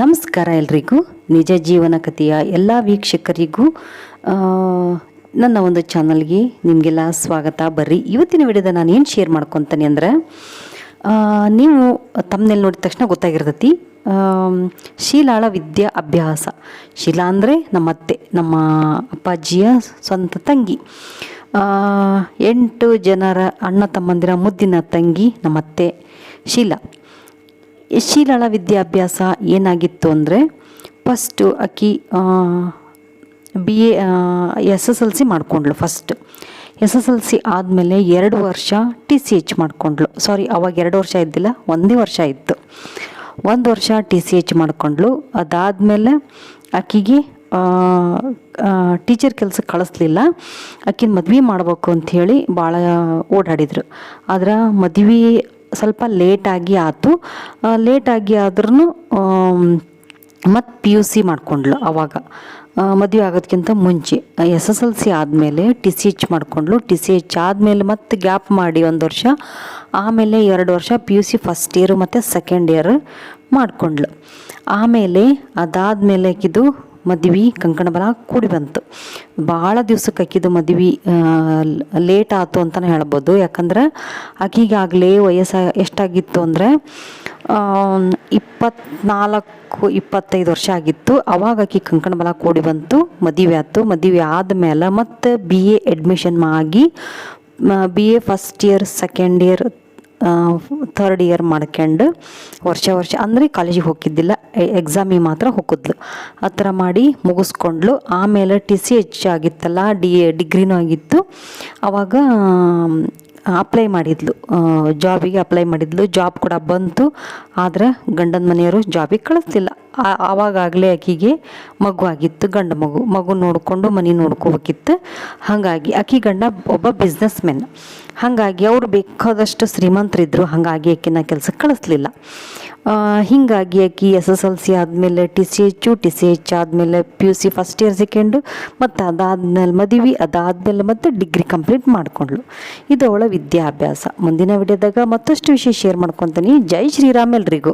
ನಮಸ್ಕಾರ ಎಲ್ರಿಗೂ. ನಿಜ ಜೀವನ ಕಥೆಯ ಎಲ್ಲ ವೀಕ್ಷಕರಿಗೂ ನನ್ನ ಒಂದು ಚಾನಲ್ಗೆ ನಿಮಗೆಲ್ಲ ಸ್ವಾಗತ. ಬರ್ರಿ, ಇವತ್ತಿನ ವಿಡಿಯೋದ ನಾನು ಏನು ಶೇರ್ ಮಾಡ್ಕೊತೀನಿ ಅಂದರೆ ನೀವು ತಮ್ಮನೇಲಿ ನೋಡಿದ ತಕ್ಷಣ ಗೊತ್ತಾಗಿರ್ತೈತಿ. ಶೀಲಾಳ ವಿದ್ಯಾ ಅಭ್ಯಾಸ. ಶೀಲಾ ಅಂದರೆ ನಮ್ಮ ಅತ್ತೆ, ನಮ್ಮ ಅಪ್ಪಾಜಿಯ ಸ್ವಂತ ತಂಗಿ. ಎಂಟು ಜನರ ಅಣ್ಣ ತಮ್ಮಂದಿರ ಮುದ್ದಿನ ತಂಗಿ ನಮ್ಮ ಅತ್ತೆ ಶೀಲಾ. ಶೀಲಾಳ ವಿದ್ಯಾಭ್ಯಾಸ ಏನಾಗಿತ್ತು ಅಂದರೆ ಫಸ್ಟು ಆಕಿ B A S S L C ಮಾಡಿಕೊಂಡ್ಳು first S S L C ಆದಮೇಲೆ ಎರಡು ವರ್ಷ ಟಿ ಸಿ ಎಚ್ ಮಾಡಿಕೊಂಡ್ಳು. ಸಾರಿ ಅವಾಗ ಎರಡು ವರ್ಷ ಇದ್ದಿಲ್ಲ, ಒಂದೇ ವರ್ಷ ಇತ್ತು. ಒಂದು ವರ್ಷ ಟಿ ಸಿ ಎಚ್ ಮಾಡಿಕೊಂಡ್ಳು. ಅದಾದಮೇಲೆ ಆಕಿಗೆ ಟೀಚರ್ ಕೆಲಸಕ್ಕೆ ಕಳಿಸ್ಲಿಲ್ಲ. ಆಕಿನ ಮದ್ವೆ ಮಾಡಬೇಕು ಅಂಥೇಳಿ ಭಾಳ ಓಡಾಡಿದರು. ಆದ್ರೆ ಮದುವೆ ಸ್ವಲ್ಪ ಲೇಟಾಗಿ ಆಯಿತು ಲೇಟಾಗಿ ಆದ್ರೂ ಮತ್ತು ಪಿ ಯು ಸಿ ಮಾಡ್ಕೊಂಡ್ಳು ಅವಾಗ. ಮದುವೆ ಆಗೋದಕ್ಕಿಂತ ಮುಂಚೆ. ಎಸ್ ಎಸ್ ಎಲ್ ಸಿ ಆದಮೇಲೆ ಟಿ ಸಿ ಎಚ್ ಮಾಡ್ಕೊಂಡ್ಳು ಟಿ ಸಿ ಎಚ್ ಆದಮೇಲೆ ಮತ್ತೆ ಗ್ಯಾಪ್ ಮಾಡಿ ಒಂದು ವರ್ಷ. ಆಮೇಲೆ ಎರಡು ವರ್ಷ P U C first year ಮತ್ತು ಸೆಕೆಂಡ್ ಇಯರ್ ಮಾಡ್ಕೊಂಡ್ಳು ಆಮೇಲೆ ಅದಾದಮೇಲೆ ಆಕಿದು ಮದುವೆ ಕಂಕಣ ಬಲ ಕೂಡಿ ಬಂತು. ಭಾಳ ದಿವ್ಸಕ್ಕೆ ಆಕಿದು ಮದುವೆ ಲೇಟ್ ಆಯ್ತು ಅಂತಲೇ ಹೇಳ್ಬೋದು. ಯಾಕಂದ್ರೆ ಆಕಿಗಾಗಲೇ ವಯಸ್ಸು ಎಷ್ಟಾಗಿತ್ತು ಅಂದರೆ ಇಪ್ಪತ್ನಾಲ್ಕು, ಇಪ್ಪತ್ತೈದು ವರ್ಷ ಆಗಿತ್ತು. ಅವಾಗ ಆಕೆ ಕಂಕಣ ಬಲ ಕೂಡಿ ಬಂತು. ಮದುವೆ ಆಯ್ತು. ಮದುವೆ ಆದಮೇಲೆ ಮತ್ತು ಬಿ ಎ ಅಡ್ಮಿಷನ್ ಆಗಿ B A first year second year third year ಮಾಡ್ಕೊಂಡು ವರ್ಷ ವರ್ಷ ಅಂದರೆ ಕಾಲೇಜಿಗೆ ಹೋಗಿದ್ದಿಲ್ಲ ಎಕ್ಸಾಮಿಗೆ ಮಾತ್ರ ಹೋಗಿದ್ಲು ಆ ಥರ ಮಾಡಿ ಮುಗಿಸ್ಕೊಂಡ್ಲು ಆಮೇಲೆ ಟಿ ಸಿ ಎಚ್ ಆಗಿತ್ತಲ್ಲ ಡಿ ಡಿಗ್ರಿನೂ ಆಗಿತ್ತು. ಆವಾಗ ಅಪ್ಲೈ ಮಾಡಿದ್ಲು. ಜಾಬಿಗೆ ಅಪ್ಲೈ ಮಾಡಿದ್ಲು. ಜಾಬ್ ಕೂಡ ಬಂತು. ಆದರೆ ಗಂಡನ ಮನೆಯವರು ಜಾಬಿಗೆ ಕಳಿಸ್ಲಿಲ್ಲ ಆವಾಗಲೇ ಆಕಿಗೆ ಮಗು ಆಗಿತ್ತು, ಗಂಡ ಮಗು. ಮಗು ನೋಡಿಕೊಂಡು, ಮನೆ ನೋಡ್ಕೋಬೇಕಿತ್ತು. ಹಾಗಾಗಿ ಆಕಿ ಗಂಡ ಒಬ್ಬ ಬಿಸ್ನೆಸ್ ಮೆನ್ ಹಾಗಾಗಿ ಅವರು ಬೇಕಾದಷ್ಟು ಶ್ರೀಮಂತರಿದ್ದರು ಹಾಗಾಗಿ ಆಕಿನ ಕೆಲಸಕ್ಕೆ ಕಳಿಸ್ಲಿಲ್ಲ. ಹೀಗಾಗಿ ಆಕಿ ಎಸ್ ಎಸ್ ಎಲ್ ಸಿ ಆದಮೇಲೆ T C H T C H ಆದಮೇಲೆ P U C first year second ಮತ್ತು ಅದಾದ್ಮೇಲೆ ಮದುವೆ, ಅದಾದಮೇಲೆ ಮತ್ತು ಡಿಗ್ರಿ ಕಂಪ್ಲೀಟ್ ಮಾಡ್ಕೊಂಡ್ಳು. ಇದು ಅವಳ ವಿದ್ಯಾಭ್ಯಾಸ. ಮುಂದಿನ ವಿಡಿಯೋದಾಗ ಮತ್ತಷ್ಟು ವಿಷಯ ಶೇರ್ ಮಾಡ್ಕೊತೀನಿ. ಜೈ ಶ್ರೀರಾಮ್ ಎಲ್ರಿಗೂ.